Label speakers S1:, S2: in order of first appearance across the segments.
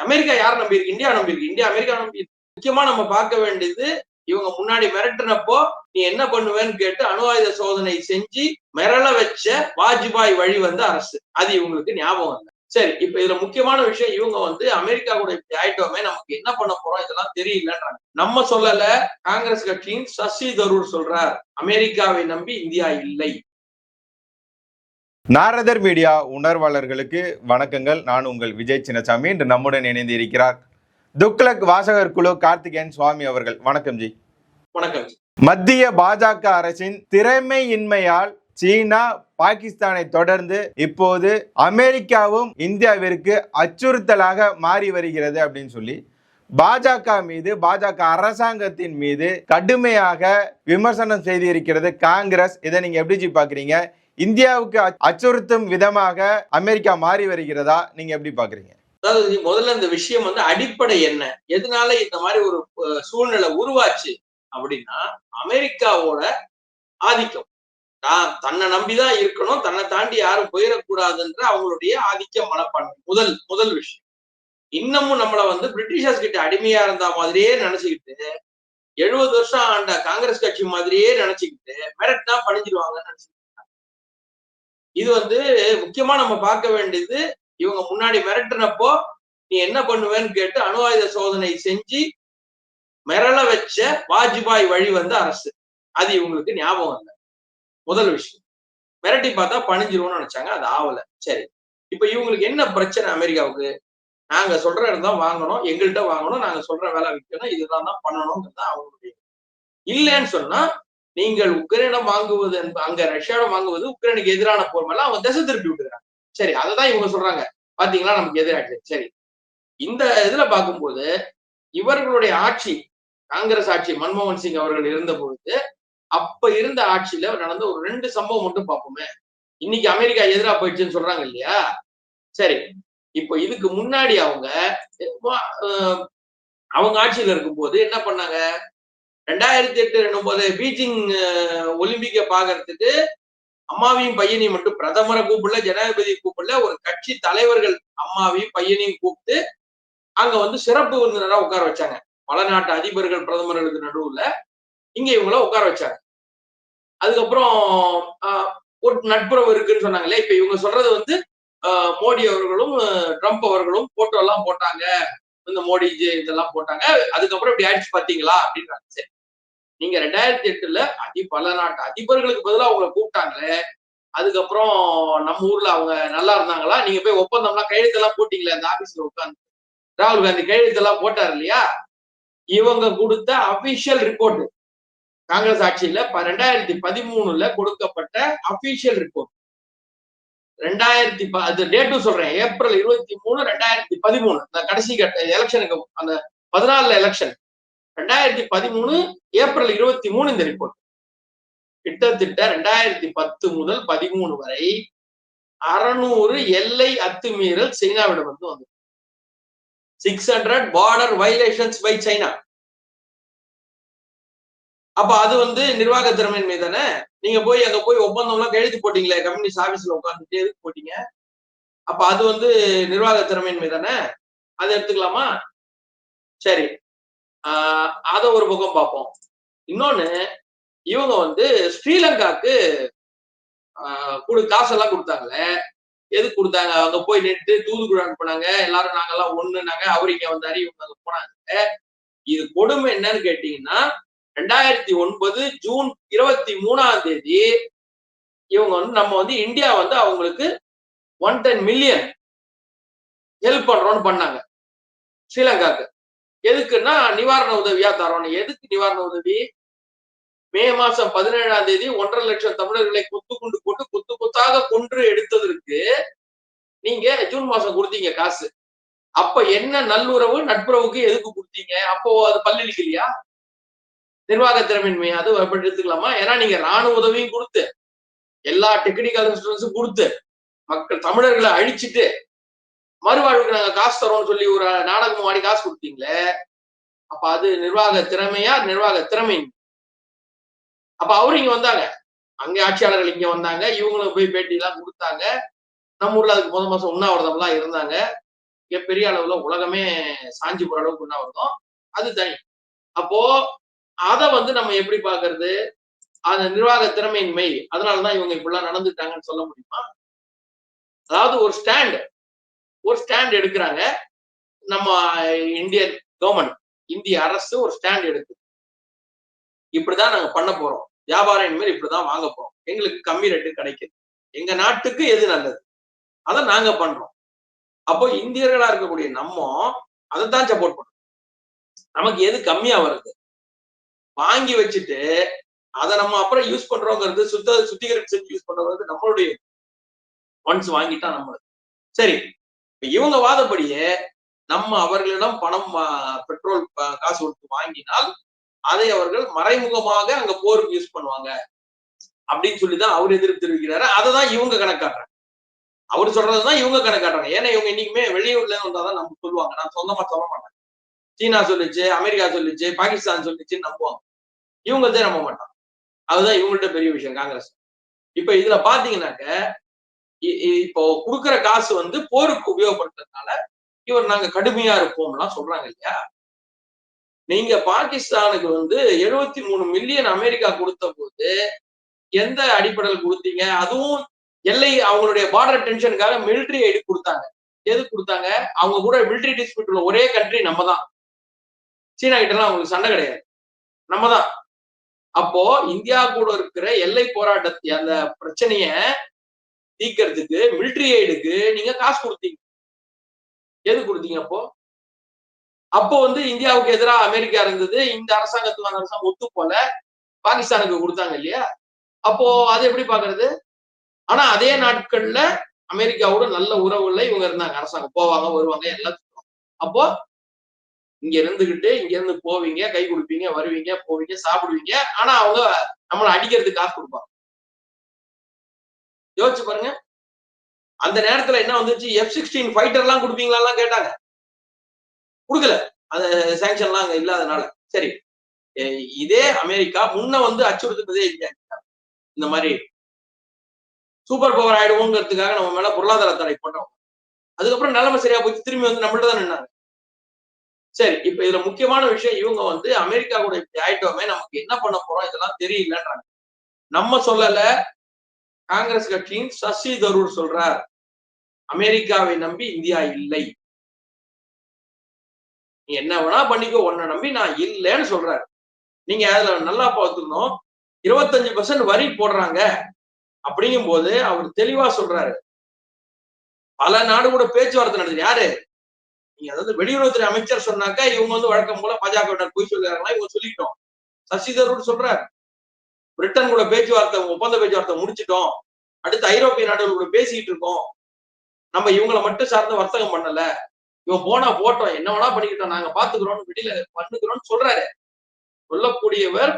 S1: America யார் நம்பியிருக்கு? India நம்பியிருக்கு. இந்தியா அமெரிக்கா நம்பி முக்கியமா நம்ம பார்க்க வேண்டியது இவங்க முன்னாடி மிரட்டினப்போ நீ என்ன பண்ணுவேன்னு கேட்டு அணு ஆயுத சோதனை செஞ்சு மிரள வச்ச வாஜ்பாய் வழி வந்த அரசு. அது இவங்களுக்கு ஞாபகம் இல்லை. சரி இப்ப இதுல முக்கியமான விஷயம் இவங்க வந்து அமெரிக்கா கூட இப்படி ஆயிட்டோமே நமக்கு என்ன பண்ண போறோம் இதெல்லாம் தெரியலன்றாங்க. நம்ம சொல்லல காங்கிரஸ் கட்சியின் சசி தரூர் சொல்றார் அமெரிக்காவை நம்பி இந்தியா இல்லை.
S2: நாரதர் மீடியா உணர்வாளர்களுக்கு வணக்கங்கள். நான் உங்கள் விஜய் சின்னசாமி. இன்று நம்முடன் இணைந்து இருக்கிறார் துக்ளக் வாசகர் குழு கார்த்திகேயன் சுவாமி அவர்கள். வணக்கம் ஜி.
S1: வணக்கம்
S2: மத்திய பாஜக அரசின் திறமையின்மையால் சீனா பாகிஸ்தானை தொடர்ந்து இப்போது அமெரிக்காவும் இந்தியாவிற்கு அச்சுறுத்தலாக மாறி வருகிறது அப்படின்னு சொல்லி பாஜக மீது பாஜக அரசாங்கத்தின் மீது கடுமையாக விமர்சனம் செய்திருக்கிறது காங்கிரஸ். இதை நீங்க எப்படி ஜி பாக்குறீங்க? இந்தியாவுக்கு அச்சுறுத்தும் விதமாக அமெரிக்கா மாறி வருகிறதா நீங்க எப்படி பாக்குறீங்க?
S1: அதாவது முதல்ல இந்த விஷயம் வந்து அடிப்படை என்ன? எதனால இந்த மாதிரி ஒரு சூழ்நிலை உருவாச்சு அப்படின்னா அமெரிக்காவோட ஆதிக்கம். தான் தன்னை நம்பிதான் இருக்கணும் தன்னை தாண்டி யாரும் போயிடக்கூடாதுன்ற அவங்களுடைய ஆதிக்க மனப்பான்மை. முதல் முதல் விஷயம். இன்னமும் நம்மள வந்து பிரிட்டிஷர்ஸ் கிட்ட அடிமையா இருந்த மாதிரியே நினைச்சுக்கிட்டு எழுபது வருஷம் ஆண்ட காங்கிரஸ் கட்சி மாதிரியே நினைச்சுக்கிட்டு மிரட்டினா பணிஞ்சிருவாங்கன்னு நினைச்சுக்கிட்டு இது வந்து முக்கியமா நம்ம பார்க்க வேண்டியது இவங்க முன்னாடி மிரட்டினப்போ நீ என்ன பண்ணுவேன்னு கேட்டு அணு ஆயுத சோதனை செஞ்சு மிரள வச்ச வாஜ்பாய் வழி வந்த அரசு. அது இவங்களுக்கு ஞாபகம் இல்லை. முதல் விஷயம். மிரட்டி பார்த்தா பணிஞ்சிருவோம்னு நினைச்சாங்க அது ஆவல. சரி. இப்ப இவங்களுக்கு என்ன பிரச்சனை அமெரிக்காவுக்கு? நாங்க சொல்ற இடம் தான் வாங்கணும் எங்கள்கிட்ட வாங்கணும் நாங்க சொல்ற வேலை விற்கணும் இதுதான் தான் பண்ணணுங்கிறது தான் அவங்களுடைய இல்லைன்னு சொன்னா நீங்கள் உக்ரைனிடம் வாங்குவது அங்க ரஷ்யாவிடம் வாங்குவது உக்ரைனுக்கு எதிரான போர் மேல அவங்க திசை திருப்பி விட்டுறாங்க சரி அதைதான் இவங்க சொல்றாங்க. பாத்தீங்களா? நமக்கு எதிராச்சு சரி. இந்த இதுல பார்க்கும்போது இவர்களுடைய ஆட்சி காங்கிரஸ் ஆட்சி மன்மோகன் சிங் அவர்கள் இருந்த பொழுது அப்ப இருந்த ஆட்சியில நடந்த ஒரு ரெண்டு சம்பவம் மட்டும் பார்ப்போமே. இன்னைக்கு அமெரிக்கா எதிரா போயிடுச்சுன்னு சொல்றாங்க இல்லையா? சரி. இப்ப இதுக்கு முன்னாடி அவங்க அவங்க ஆட்சியில இருக்கும்போது என்ன பண்ணாங்க? ரெண்டாயிரத்தி எட்டு ரெண்டு போது பீஜிங் ஒலிம்பிக்கை பாக்குறதுக்கு அம்மாவையும் பையனையும் மட்டும் பிரதமரை கூப்பிடல ஜனாதிபதி கூப்பிடல. ஒரு கட்சி தலைவர்கள் அம்மாவையும் பையனையும் கூப்பிட்டு அங்க வந்து சிறப்பு விருந்தினரா உட்கார வச்சாங்க. பல நாட்டு அதிபர்கள் பிரதமர்களுக்கு நடுவுல இங்க இவங்கள உட்கார வச்சாங்க. அதுக்கப்புறம் ஒரு நட்புறவு இருக்குன்னு சொன்னாங்களே இப்ப இவங்க சொல்றது வந்து மோடி அவர்களும் ட்ரம்ப் அவர்களும் போட்டோ எல்லாம் போட்டாங்க. இந்த மோடி இதெல்லாம் போட்டாங்க. அதுக்கப்புறம் இப்படி ஆயிடுச்சு பாத்தீங்களா? அப்படின்றாங்க. சரி. நீங்க ரெண்டாயிரத்தி எட்டுல அதி பல நாட்டு அதிபர்களுக்கு பதிலாக அவங்கள கூப்பிட்டாங்களே அதுக்கப்புறம் நம்ம ஊர்ல அவங்க நல்லா இருந்தாங்களா? நீங்க போய் ஒப்பந்தம்லாம் கையெழுத்தெல்லாம் போட்டீங்களே அந்த ஆபீஸ்ல உட்காந்து ராகுல் காந்தி கையெழுத்தெல்லாம் போட்டார் இல்லையா? இவங்க கொடுத்த அபிஷியல் ரிப்போர்ட் காங்கிரஸ் ஆட்சியில ரெண்டாயிரத்தி பதிமூணுல கொடுக்கப்பட்ட அபிஷியல் ரிப்போர்ட் ரெண்டாயிரத்தி ப- அது டேட்டும் சொல்றேன். ஏப்ரல் இருபத்தி மூணு ரெண்டாயிரத்தி பதிமூணு. அந்த கடைசி கட்ட எலெக்ஷனுக்கு அந்த பதினாலுல எலெக்ஷன் ரெண்டாயிரத்தி பதிமூணு ஏப்ரல் இருபத்தி மூணு இந்த ரிப்போர்ட் கிட்டத்தட்ட ரெண்டாயிரத்தி பத்து முதல் பதிமூணு வரை அறநூறு எல்லை அத்துமீறல் சீனாவிடம் வந்து வந்தது. Six hundred border violations by China அப்ப அது வந்து நிர்வாக திறமையின்மை தானே? நீங்க போய் அங்க போய் ஒப்பந்தம் எல்லாம் கையெழுத்து போட்டீங்களே கம்யூனிஸ்ட் ஆபீஸ்ல உட்காந்துட்டு எதுக்கு போட்டீங்க? அப்ப அது வந்து நிர்வாக திறமையின்மை தானே? அதை எடுத்துக்கலாமா? சரி. ஆஹ் அத ஒரு பக்கம் பார்ப்போம் இன்னொன்னு இவங்க வந்து ஸ்ரீலங்காக்கு கொடு காசெல்லாம் கொடுத்தாங்களே. எது கொடுத்தாங்க? அவங்க போய் நின்று தூதுக்குழு அனுப்புனாங்க எல்லாரும் நாங்கெல்லாம் ஒண்ணுனாங்க. அவர் இங்க வந்தாரு இவங்க அங்க போனாங்க. இது கொடுமை என்னன்னு கேட்டீங்கன்னா ரெண்டாயிரத்தி ஒன்பது ஜூன் இருபத்தி மூணாம் தேதி இவங்க வந்து நம்ம வந்து இந்தியா வந்து அவங்களுக்கு ஒன் டென் மில்லியன் ஹெல்ப் பண்றோம்னு பண்ணாங்க. ஸ்ரீலங்காக்கு. எதுக்குன்னா நிவாரண உதவியா தரோம். எதுக்கு நிவாரண உதவி? மே மாசம் பதினேழாம் தேதி ஒன்றரை லட்சம் தமிழர்களை குத்து குண்டு போட்டு குத்து குத்தாக கொன்று எடுத்ததற்கு நீங்க ஜூன் மாசம் கொடுத்தீங்க காசு. அப்ப என்ன நல்லுறவு நட்புறவுக்கு எதுக்கு கொடுத்தீங்க? அப்போ அது பல்லிழிக்கலையா நிர்வாக திறமின்மை அது அப்படி எடுத்துக்கலாமா? ஏன்னா நீங்க ராணுவ உதவியும் கொடுத்து எல்லா டெக்னிக்கல் இன்ஸ்ட்ருமெண்ட்ஸும் கொடுத்து மக்கள் தமிழர்களை அழிச்சிட்டு மறுவாழ்வுக்கு நாங்க காசு தரோம்னு சொல்லி ஒரு நாடகம் ஆடி காசு கொடுத்தீங்களே அப்ப அது நிர்வாக திறமையா நிர்வாக திறமை? அப்ப அவரு இங்க வந்தாங்க. அங்க ஆட்சியாளர்கள் இங்க வந்தாங்க. இவங்களும் போய் பேட்டி எல்லாம் கொடுத்தாங்க. நம்ம ஊர்ல அதுக்கு முத மாசம் உண்ணாவிரதம் எல்லாம் இருந்தாங்க. மிகப்பெரிய அளவுல உலகமே சாஞ்சி போற அளவுக்கு உண்ணாவிரதம். அது தனி. அப்போ அதை வந்து நம்ம எப்படி பாக்குறது அந்த நிர்வாக திறமையின்மை அதனாலதான் இவங்க இப்படிலாம் நடந்துட்டாங்கன்னு சொல்ல முடியுமா? அதாவது ஒரு ஸ்டாண்ட். ஒரு ஸ்டாண்ட் எடுக்கிறாங்க. நம்ம இந்தியன் கவர்மெண்ட் இந்திய அரசு ஒரு ஸ்டாண்ட் எடுக்கு இப்படிதான் நாங்க பண்ண போறோம். வியாபாரம் இனிமேல் இப்படிதான் வாங்க போறோம். எங்களுக்கு கம்மி ரேட்டு கிடைக்குது. எங்க நாட்டுக்கு எது நல்லது? அதை நாங்க பண்றோம். அப்போ இந்தியர்களா இருக்கக்கூடிய நம்ம அதை தான் சப்போர்ட் பண்றோம் நமக்கு எது கம்மியா வருது? வாங்கி வச்சுட்டு அதை நம்ம அப்புறம் யூஸ் பண்றோங்கிறது சுத்த சுத்திகரிப்பு செஞ்சு யூஸ் பண்றது நம்மளுடைய ஒன்ஸ் வாங்கிட்டா நம்மளுக்கு சரி இவங்க வாதப்படியே நம்ம அவர்களிடம் பணம் பெட்ரோல் காசு கொடுத்து வாங்கினால் அதை அவர்கள் மறைமுகமாக அங்க போருக்கு யூஸ் பண்ணுவாங்க. அப்படின்னு சொல்லிதான் அவர் எதிர்ப்பு தெரிவிக்கிறாரு. அதை தான் இவங்க கணக்காட்டுறாங்க. அவர் சொல்றதுதான் இவங்க கணக்காட்டுறாங்க. ஏன்னா இவங்க இன்னைக்குமே வெளியூர்ல இருந்து வந்தாதான் நம்ம சொல்லுவாங்க. நான் சொந்தமா சொல்ல மாட்டேன். சீனா சொல்லிச்சு அமெரிக்கா சொல்லிச்சு பாகிஸ்தான் சொல்லிச்சுன்னு நம்புவாங்க. இவங்க தான் நம்ப மாட்டாங்க. அதுதான் இவங்கள்ட்ட பெரிய விஷயம் காங்கிரஸ். இப்ப இதுல பாத்தீங்கன்னாக்க இப்போ கொடுக்குற காசு வந்து போருக்கு உபயோகப்படுத்துறதுனால இவர் நாங்க கடுமையா இருப்போம்லாம் சொல்றாங்க இல்லையா? நீங்க பாகிஸ்தானுக்கு வந்து எழுபத்தி மூணு மில்லியன் அமெரிக்கா கொடுத்த போது எந்த அடிப்படையில் கொடுத்தீங்க? அதுவும் எல்லை அவங்களுடைய பார்டர் டென்ஷனுக்காக மிலிட்டரி எய்டு கொடுத்தாங்க. எது கொடுத்தாங்க? அவங்க கூட மிலிட்டரி டிஸ்பியூட் உள்ள ஒரே கண்ட்ரி நம்ம தான் சீனா கிட்ட எல்லாம் அவங்களுக்கு சண்டை கிடையாது. நம்ம தான் அப்போ இந்தியா கூட இருக்கிற எல்லை போராட்டத்தை அந்த பிரச்சனைய தீக்கிறதுக்கு மிலிட்டரி எய்டுக்கு நீங்க காசு கொடுத்தீங்க. எது கொடுத்தீங்க அப்போ? அப்போ வந்து இந்தியாவுக்கு எதிராக அமெரிக்கா இருந்தது இந்த அரசாங்கத்துக்கு அந்த அரசாங்கம் ஒத்து போல பாகிஸ்தானுக்கு கொடுத்தாங்க இல்லையா? அப்போ அது எப்படி பாக்குறது ஆனா அதே நாட்கள்ல அமெரிக்காவோட நல்ல உறவுல இவங்க இருந்தாங்க. அரசாங்கம் போவாங்க வருவாங்க எல்லாத்துக்கும். அப்போ இங்க இருந்துகிட்டு இங்க இருந்து போவீங்க கை கொடுப்பீங்க வருவீங்க போவீங்க சாப்பிடுவீங்க. ஆனா அவங்க நம்மளை அடிக்கிறதுக்கு காசு கொடுப்பாங்க. யோசிச்சு பாருங்க. அந்த நேரத்துல என்ன வந்துச்சு? எஃப் சிக்ஸ்டீன் ஃபைட்டர் எல்லாம் கொடுப்பீங்களா கேட்டாங்க. கொடுக்கல. அந்த சாங்ஷன் எல்லாம் அங்க இல்லாதனால. சரி. இதே அமெரிக்கா முன்ன வந்து அச்சுறுத்துனதே இல்லையா? இந்த மாதிரி சூப்பர் பவர் ஆயிடுவோங்கிறதுக்காக நம்ம மேல பொருளாதார தடை போட்டோம் அதுக்கப்புறம் நிலைமை சரியா போச்சு. திரும்பி வந்து நம்மள்ட்ட தான் நின்னாங்க. சரி இப்ப இதுல முக்கியமான விஷயம் இவங்க வந்து அமெரிக்கா கூட இப்படி ஆயிட்டோமே நமக்கு என்ன பண்ண போறோம்? இதெல்லாம் தெரியலன்றாங்க. நம்ம சொல்லல காங்கிரஸ் கட்சியின் சசி தரூர் சொல்றார் அமெரிக்காவை நம்பி இந்தியா இல்லை. நீ என்ன வேணா பண்ணிக்கோ உன்னை நம்பி நான் இல்லைன்னு சொல்றாரு. நீங்க அதுல நல்லா பார்த்துக்கணும். இருபத்தஞ்சு பர்சன்ட் வரி போடுறாங்க. அப்படிங்கும் போது அவர் தெளிவா சொல்றாரு. பல நாடு கூட பேச்சுவார்த்தை நடந்தது யாரு? நீங்க அதாவது வெளியுறவுத்துறை அமைச்சர் சொன்னாக்கா இவங்க வந்து வழக்கம் போல பாஜக போய் சொல்லுறாங்களா இவங்க சொல்லிட்டோம். சசி தரூர் சொல்றாரு பிரிட்டன் கூட பேச்சுவார்த்தை ஒப்பந்த பேச்சுவார்த்தை முடிச்சிட்டோம். அடுத்து ஐரோப்பிய நாடுகள் கூட பேசிட்டு இருக்கோம். நம்ம இவங்களை மட்டும் சார்ந்து வர்த்தகம் பண்ணல. இவன் போனா போட்டோம். என்ன வேணா பண்ணிக்கிட்டோம். நாங்க பாத்துக்கிறோம் வெளியில பண்ணுகிறோம்னு சொல்றாரு. சொல்லக்கூடியவர்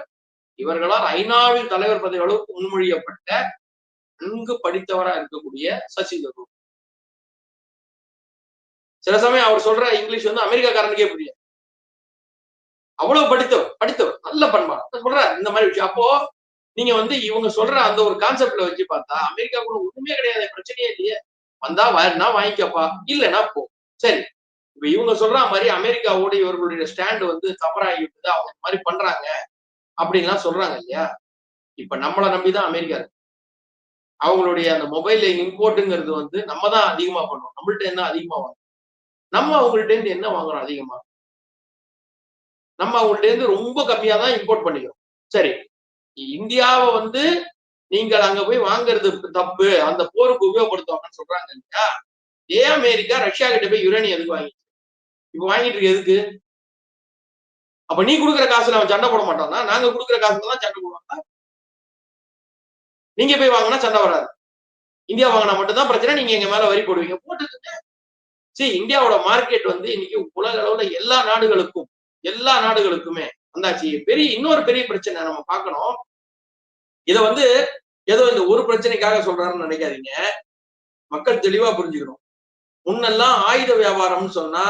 S1: இவர்களால் ஐநாவின் தலைவர் பதவி அளவுக்கு முன்மொழியப்பட்ட நன்கு படித்தவரா இருக்கக்கூடிய சசி தரூர். சில சமயம் அவர் சொல்ற இங்கிலீஷ் வந்து அமெரிக்காக்காரனுக்கே புரியாது. அவ்வளவு படித்தவர் படித்தவர் நல்ல பண்பாடு. சொல்றாரு இந்த மாதிரி விஷயம். அப்போ நீங்க வந்து இவங்க சொல்ற அந்த ஒரு கான்செப்ட்ல வச்சு பார்த்தா அமெரிக்கா கூட ஒண்ணுமே கிடையாது பிரச்சனையே இல்லையே. வந்தா வரனா வாங்கிக்கப்பா இல்லைன்னா போ. சரி. இப்ப இவங்க சொல்ற மாதிரி அமெரிக்காவோட இவர்களுடைய ஸ்டாண்ட் வந்து தவறாகி அவங்க மாதிரி பண்றாங்க அப்படின்லாம் சொல்றாங்க இல்லையா? இப்ப நம்மளை நம்பிதான் அமெரிக்கா இருக்கு. அவங்களுடைய அந்த மொபைல் இம்போர்ட்டுங்கிறது வந்து நம்ம தான் அதிகமா பண்ணுவோம். நம்மள்ட்ட என்ன அதிகமா வாங்குறோம்? நம்ம அவங்கள்ட்ட இருந்து என்ன வாங்குறோம் அதிகமா? நம்ம அவங்கள்ட்ட இருந்து ரொம்ப கம்மியா தான் இம்போர்ட் பண்ணிக்கிறோம். சரி. இந்தியாவை வந்து நீங்கள் அங்க போய் வாங்குறது தப்பு அந்த போருக்கு உபயோகப்படுத்துவாங்கன்னு சொல்றாங்க இல்லையா? ஏ அமெரிக்கா ரஷ்யா கிட்ட போய் யுரேனியம் எதுக்கு வாங்கிட்டு இப்ப வாங்கிட்டு இருக்கு எதுக்கு? அப்ப நீ கொடுக்குற காசுல அவன் சண்டை போட மாட்டானா? நாங்க கொடுக்குற காசுல தான் சண்டை போடுவாங்க நீங்க போய் வாங்கினா சண்டை வராது. இந்தியா வாங்கினா மட்டும்தான் பிரச்சனை நீங்க எங்க மேல வரி போடுவீங்க. போட்டுக்கிட்டு சரி இந்தியாவோட மார்க்கெட் வந்து இன்னைக்கு உலக அளவுல எல்லா நாடுகளுக்கும் எல்லா நாடுகளுக்குமே வந்தாச்சு. பெரிய இன்னொரு பெரிய பிரச்சனை நம்ம பார்க்கணும். இத வந்து ஏதோ இந்த ஒரு பிரச்சனைக்காக சொல்றாருன்னு நினைக்காதீங்க. மக்கள் தெளிவா புரிஞ்சுக்கணும். முன்னெல்லாம் ஆயுத வியாபாரம்னு சொன்னா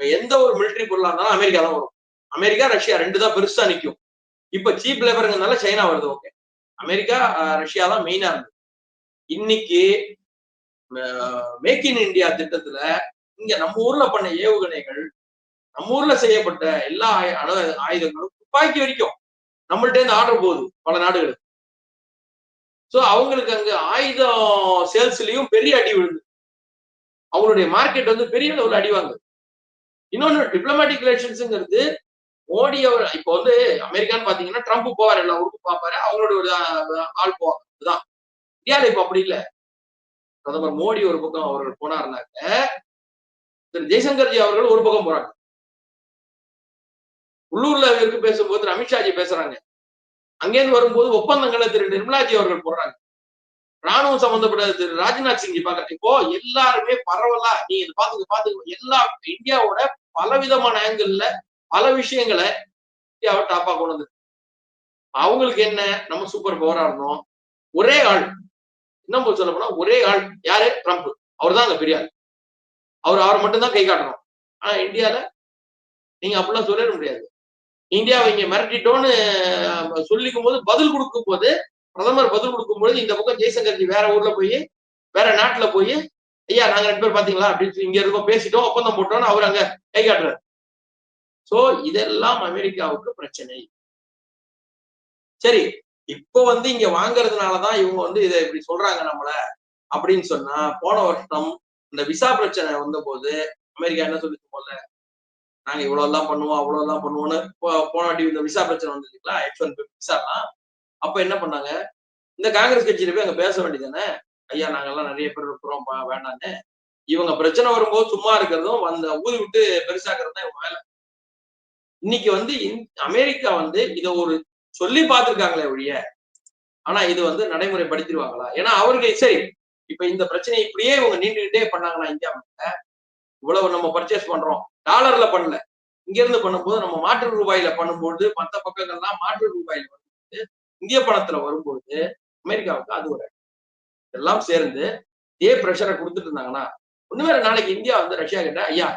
S1: எந்த ஒரு மிலிட்டரி பொருளா இருந்தாலும் அமெரிக்கா தான் வரும். அமெரிக்கா ரஷ்யா ரெண்டு தான் பெருசா நிற்கும் இப்ப சீப் லேபருங்கிறதுனால சைனா வருது ஓகே அமெரிக்கா ரஷ்யா தான் மெயினா இருந்தது இன்னைக்கு மேக் இன் இந்தியா திட்டத்துல இங்க நம்ம ஊர்ல பண்ண ஏவுகணைகள் நம்ம ஊர்ல செய்யப்பட்ட எல்லா ஆயு- அணு- ஆயுதங்களும் துப்பாக்கி வரைக்கும் நம்மள்ட்ட இருந்து ஆர்டர் போகுது பல நாடுகளுக்கு. சோ அவங்களுக்கு அங்க ஆயுதம் சேல்ஸ்லயும் பெரிய அடி விழுது. அவங்களுடைய மார்க்கெட் வந்து பெரிய அளவில் அடி வாங்குது. இன்னொன்னு டிப்ளமேட்டிக் ரிலேஷன்ஸுங்கிறது மோடி அவர் இப்போ வந்து அமெரிக்கான்னு பாத்தீங்கன்னா ட்ரம்ப் போவார் எல்லா ஊருக்கும் பார்ப்பாரு அவங்களோட ஒரு ஆள் போவாங்க அதுதான் இந்தியால இப்போ அப்படி இல்லை. பிரதமர் மோடி ஒரு பக்கம் அவர்கள் போனார்னாக்க திரு ஜெய்சங்கர்ஜி அவர்கள் ஒரு பக்கம் போறாங்க. உள்ளூர்ல இருக்கு பேசும்போது அமித்ஷாஜி பேசுறாங்க. அங்கேருந்து வரும்போது ஒப்பந்தங்களை திரு நிர்மலாஜி அவர்கள் போடுறாங்க. ராணுவம் சம்பந்தப்பட்ட திரு ராஜ்நாத் சிங் பாக்குறாங்க இப்போ எல்லாருமே பரவலா நீங்க இதை பாத்துக்க பாத்துக்க எல்லா இந்தியாவோட பல விதமான ஆங்கிள் பல விஷயங்களை இந்தியாவை டாப்பா கொண்டு வந்து அவங்களுக்கு என்ன? நம்ம சூப்பர் பவரா இருந்தோம். ஒரே ஆள். இன்னும் சொல்ல போனா ஒரே ஆள் யாரு? ட்ரம்ப் அவர் தான் அந்த பெரிய ஆள் அவர் அவர் மட்டும்தான் கை காட்டணும். ஆனா இந்தியால நீங்க அப்படிலாம் சொல்லிட முடியாது. இந்தியாவை இங்க மிரட்டிட்டோன்னு சொல்லிக்கும் போது பதில் கொடுக்கும் போது பிரதமர் பதில் கொடுக்கும் பொழுது இந்த பக்கம் ஜெய்சங்கர்ஜி வேற ஊர்ல போய் வேற நாட்டுல போய் ஐயா நாங்க ரெண்டு பேர் பாத்தீங்களா? அப்படின்னு இங்க இருக்கோம் பேசிட்டோம் ஒப்பந்தம் போட்டோம்னு அவர் அங்க கை காட்டுறாரு. சோ இதெல்லாம் அமெரிக்காவுக்கு பிரச்சனை. சரி இப்போ வந்து இங்க வாங்குறதுனாலதான் இவங்க வந்து இதை இப்படி சொல்றாங்க நம்மள அப்படின்னு சொன்னா போன வருஷம் இந்த விசா பிரச்சனை வந்த போது அமெரிக்கா என்ன சொல்லிச்சு போல நாங்க இவ்வளவுதான் பண்ணுவோம் அவ்வளவுதான் பண்ணுவோம்னு போ- போன வாட்டி இந்த விசா பிரச்சனை வந்து இல்லைங்களா? எக்ஸ் ஒன் விசாலாம். அப்ப என்ன பண்ணாங்க? இந்த காங்கிரஸ் கட்சியில போய் அங்க பேச வேண்டியதானே ஐயா நாங்கெல்லாம் நிறைய பேர் இருக்கிறோம் பா- வேண்டான்னு இவங்க பிரச்சனை வரும்போது சும்மா இருக்கிறதும் அந்த ஊதி விட்டு பெருசாக்குறது தான் இவங்க வேலை. இன்னைக்கு வந்து அமெரிக்கா வந்து இதை ஒரு சொல்லி பார்த்திருக்காங்களே ஒழிய ஆனா இது வந்து நடைமுறைப்படுத்திடுவாங்களா? ஏன்னா அவருக்கு சரி இப்ப இந்த பிரச்சனை இப்படியே இவங்க நீண்டுகிட்டே பண்ணாங்கன்னா இந்தியாவுல இவ்வளவு நம்ம பர்ச்சேஸ் பண்றோம். டாலர்ல பண்ணல. இங்க இருந்து பண்ணும்போது நம்ம மாற்று ரூபாயில பண்ணும்போது மத்த பக்கங்கள்லாம் மாற்று ரூபாயில வரும்போது இந்திய பணத்துல வரும்போது அமெரிக்காவுக்கு அது ஒரு எல்லாம் சேர்ந்து இதே ப்ரெஷரை கொடுத்துட்டு இருந்தாங்கன்னா ஒண்ணுமே நாளைக்கு இந்தியா வந்து ரஷ்யா கிட்ட ஐயா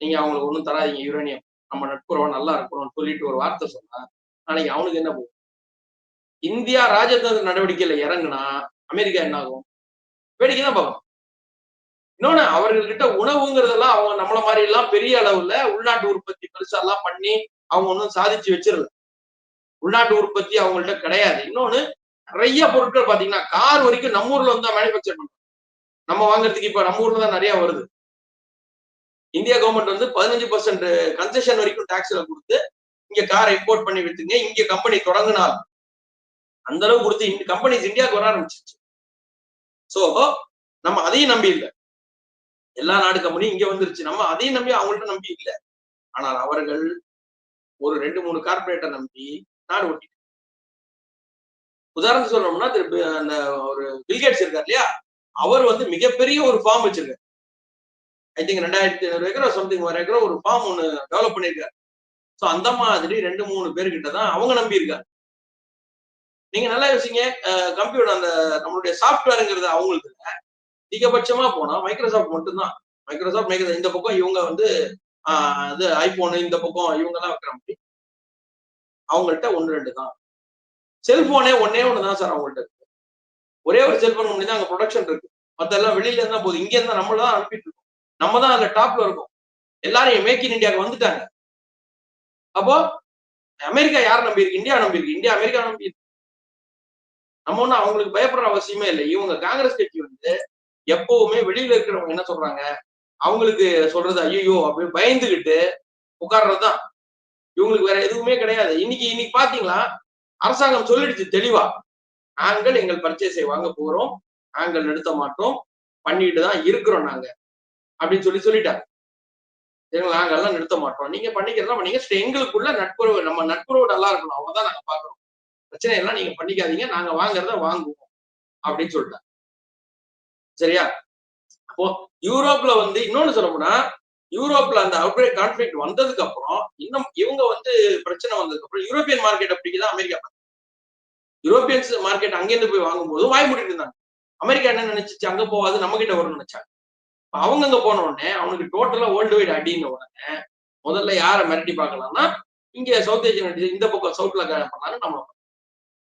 S1: நீங்க அவங்களுக்கு ஒண்ணும் தராதீங்க யுரேனியம். நம்ம நட்புறோம் நல்லா இருக்கிறோம்னு சொல்லிட்டு ஒரு வார்த்தை சொன்னா நாளைக்கு அவனுக்கு என்ன போகும்? இந்தியா ராஜதந்திர நடவடிக்கையில இறங்குனா அமெரிக்கா என்ன ஆகும் வேடிக்கை தான் பார்க்கணும். இன்னொன்னு அவர்கள்கிட்ட உணவுங்கிறதெல்லாம் அவங்க நம்மள மாதிரி எல்லாம் பெரிய அளவுல உள்நாட்டு உற்பத்தி பெருசா எல்லாம் பண்ணி அவங்க ஒன்றும் சாதிச்சு வச்சிடல. உள்நாட்டு உற்பத்தி அவங்கள்ட்ட கிடையாது. இன்னொன்னு நிறைய பொருட்கள் பாத்தீங்கன்னா கார் வரைக்கும் நம்ம ஊர்ல வந்து மேனுபேக்சர் பண்றோம் நம்ம வாங்குறதுக்கு இப்ப நம்ம ஊர்ல தான் நிறைய வருது. இந்தியா கவர்மெண்ட் வந்து பதினஞ்சு பர்சன்ட் கன்செஷன் வரைக்கும் டாக்ஸ்ல கொடுத்து இங்க காரை இம்போர்ட் பண்ணி விட்டுங்க இங்க கம்பெனி தொடங்கினால் அந்த அளவு கொடுத்து இந்த கம்பெனிஸ் இந்தியாவுக்கு வர ஆரம்பிச்சிச்சு சோ நம்ம அதையும் நம்பி இல்லை. எல்லா நாடு கம்பெனியும் இங்க வந்துருச்சு. நம்ம அதையும் நம்பி அவங்கள்ட்ட நம்பி இல்லை. ஆனால் அவர்கள் ஒரு ரெண்டு மூணு கார்பரேட்டை நம்பி நாடு ஓட்டி உதாரணத்துக்கு சொல்லணும்னா திரு அந்த ஒரு பில்கேட்ஸ் இருக்கார் இல்லையா? அவர் வந்து மிகப்பெரிய ஒரு ஃபார்ம் வச்சிருக்காரு. ஐ திங்க் ரெண்டாயிரத்தி ஐநூறு ஏக்கரோ சம்திங் ஒரு ஏக்கரோ ஒரு ஃபார்ம் ஒன்னு டெவலப் பண்ணியிருக்காரு. ஸோ அந்த மாதிரி ரெண்டு மூணு பேர்கிட்ட தான் அவங்க நம்பி நீங்க நல்லா யோசிங்க. கம்ப்யூட்டர் அந்த நம்மளுடைய சாஃப்ட்வேருங்கிறது அவங்களுக்கு அதிகபட்சமா போனா மைக்ரோசாஃப்ட் மட்டும்தான். மைக்ரோசாஃப்ட் மைக்ரோ இந்த பக்கம் இவங்க வந்து இது ஐபோனு இந்த பக்கம் இவங்க எல்லாம் வைக்கிற மாதிரி அவங்கள்ட்ட ஒன்று ரெண்டு தான். செல்போனே ஒன்னே ஒன்று தான் சார் அவங்கள்ட்ட இருக்கு. ஒரே ஒரு செல்போன் ஒன்று தான் அங்கே ப்ரொடக்ஷன் இருக்கு. மத்த எல்லாம் வெளியில இருந்தா போதும். இங்கே இருந்தா நம்மள தான் அனுப்பிட்டு இருக்கோம். நம்ம தான் அதுல டாப்ல இருக்கோம். எல்லாரும் மேக் இன் இந்தியாவுக்கு வந்துட்டாங்க. அப்போ அமெரிக்கா யார் நம்பி இருக்கு? இந்தியா நம்பி இருக்கு. இந்தியா அமெரிக்கா நம்பியிருக்கு நம்ம ஒன்றும் அவங்களுக்கு பயப்படுற அவசியமே இல்லை. இவங்க காங்கிரஸ் கட்சி வந்து எப்பவுமே வெளியில இருக்கிறவங்க என்ன சொல்றாங்க? அவங்களுக்கு சொல்றது ஐயோ அப்படின்னு பயந்துகிட்டு உட்கார்றதுதான். இவங்களுக்கு வேற எதுவுமே கிடையாது. இன்னைக்கு இன்னைக்கு பாத்தீங்களா? அரசாங்கம் சொல்லிடுச்சு தெளிவா. நாங்கள் எங்கள் பர்ச்சேஸை வாங்க போறோம். நாங்கள் நிறுத்த மாட்டோம். பண்ணிட்டு தான் இருக்கிறோம் நாங்க. அப்படின்னு சொல்லி சொல்லிட்டாங்க. சரிங்களா நாங்கெல்லாம் நிறுத்த மாட்டோம். நீங்க பண்ணிக்கிறதா பண்ணீங்க சரி, எங்களுக்குள்ள நட்புறவு நம்ம நட்புறவு நல்லா இருக்கணும். அவங்கதான் நாங்க பாக்குறோம். பிரச்சனை எல்லாம் நீங்க பண்ணிக்காதீங்க. நாங்க வாங்குறத வாங்குவோம். அப்படின்னு சொல்லிட்டாங்க. சரியா? அப்போ யூரோப்ல வந்து இன்னொன்னு சொல்லப்போனா யூரோப்ல அந்த அவுட்பிரேக் கான்ஃபிளிக் வந்ததுக்கு அப்புறம் இன்னும் இவங்க வந்து பிரச்சனை வந்ததுக்கு அப்புறம் யூரோப்பியன் மார்க்கெட் அப்படிதான் அமெரிக்கா யூரோப்பியன்ஸ் மார்க்கெட் அங்கேருந்து போய் வாங்கும்போது வாய் மூடிட்டு இருந்தாங்க. அமெரிக்கா என்ன நினைச்சிச்சு? அங்க போவாது நம்ம கிட்ட வரும்னு நினைச்சாங்க. அவங்க அங்க போன உடனே அவனுக்கு டோட்டலா வேர்ல்டு வைடு அடின உடனே முதல்ல யாரை மிரட்டி பார்க்கலாம்னா இங்க சவுத் ஏஷியன் இந்த பக்கம் சவுத்ல பண்ணாலும் நம்ம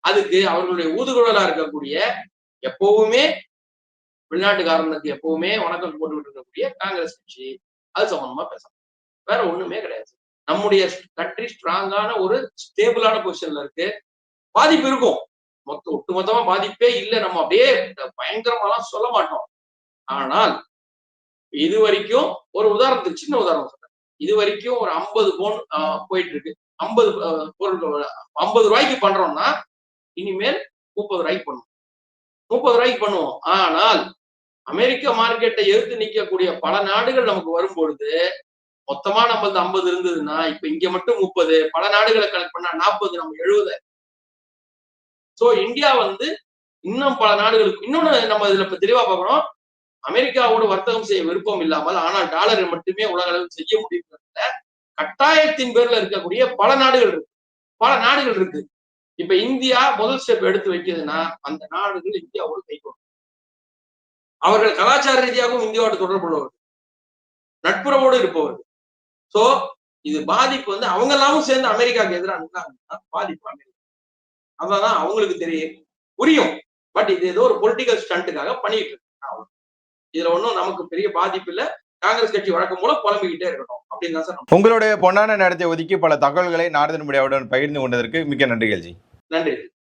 S1: அதுக்கு அவர்களுடைய ஊதுகுழலா இருக்கக்கூடிய எப்பவுமே வெளிநாட்டுக்காரனுக்கு எப்பவுமே வணக்கம் போட்டுக்கிட்டு இருக்கக்கூடிய காங்கிரஸ் கட்சி அது சம்பந்தமா பேசலாம். வேற ஒண்ணுமே கிடையாது. நம்முடைய கண்ட்ரி ஸ்ட்ராங்கான ஒரு ஸ்டேபிளான பொசிஷன்ல இருக்கு. பாதிப்பு இருக்கும். மொத்த ஒட்டுமொத்தமா பாதிப்பே இல்லை. நம்ம அப்படியே பயங்கரமாலாம் சொல்ல மாட்டோம். ஆனால் இது வரைக்கும் ஒரு உதாரணத்துக்கு சின்ன உதாரணம் சொல்றேன். இது வரைக்கும் ஒரு ஐம்பது போன் போயிட்டு இருக்கு ஐம்பது பொருட்கள் ஐம்பது ரூபாய்க்கு பண்றோம்னா இனிமேல் முப்பது ரூபாய்க்கு பண்ணுவோம். முப்பது ரூபாய்க்கு பண்ணுவோம். ஆனால் அமெரிக்க மார்க்கெட்டை எதிர்த்து நிக்கக்கூடிய பல நாடுகள் நமக்கு வரும் பொழுது மொத்தமா நம்மளது ஐம்பது இருந்ததுன்னா இப்ப இங்க மட்டும் முப்பது பல நாடுகளை கலெக்ட் பண்ணா நாற்பது நம்ம எழுபது சோ இந்தியா வந்து இன்னும் பல நாடுகளுக்கு இன்னொன்னு நம்ம இதுல இப்ப தெளிவா பார்க்கணும். அமெரிக்காவோடு வர்த்தகம் செய்ய விருப்பம் இல்லாமல் ஆனால் டாலரை மட்டுமே உலக அளவில் செய்ய முடியும் கட்டாயத்தின் பேர்ல இருக்கக்கூடிய பல நாடுகள் இருக்கு. பல நாடுகள் இருக்கு. இப்ப இந்தியா முதல் ஸ்டெப் எடுத்து வைக்குதுன்னா அந்த நாடுகள் இந்தியாவோடு கை அவர்கள் கலாச்சார ரீதியாகவும் இந்தியாவோடு தொடர்புள்ளவர்கள் நட்புறவோடு இருப்பவர்கள். சோ இது பாதிப்பு வந்து அவங்க எல்லாமும் சேர்ந்து அமெரிக்காவுக்கு எதிராக நின்றாங்கன்னா பாதிப்பு அமெரிக்கா. அதான் அவங்களுக்கு தெரியும். புரியும். பட் இது ஏதோ ஒரு பொலிட்டிக்கல் ஸ்டண்ட்டுக்காக பண்ணிட்டு இருக்கு. இதுல ஒன்றும் நமக்கு பெரிய பாதிப்பு இல்ல. காங்கிரஸ் கட்சி வழக்கம் போல புலம்பிக்கிட்டே இருக்கட்டும். அப்படின்னு தான் சார்
S2: உங்களுடைய பொன்னான நேரத்தை ஒதுக்கி பல தகவல்களை நாரதன் மீடியாவுடன் பகிர்ந்து கொண்டதற்கு மிக்க நன்றிகள் ஜி
S1: நன்றி.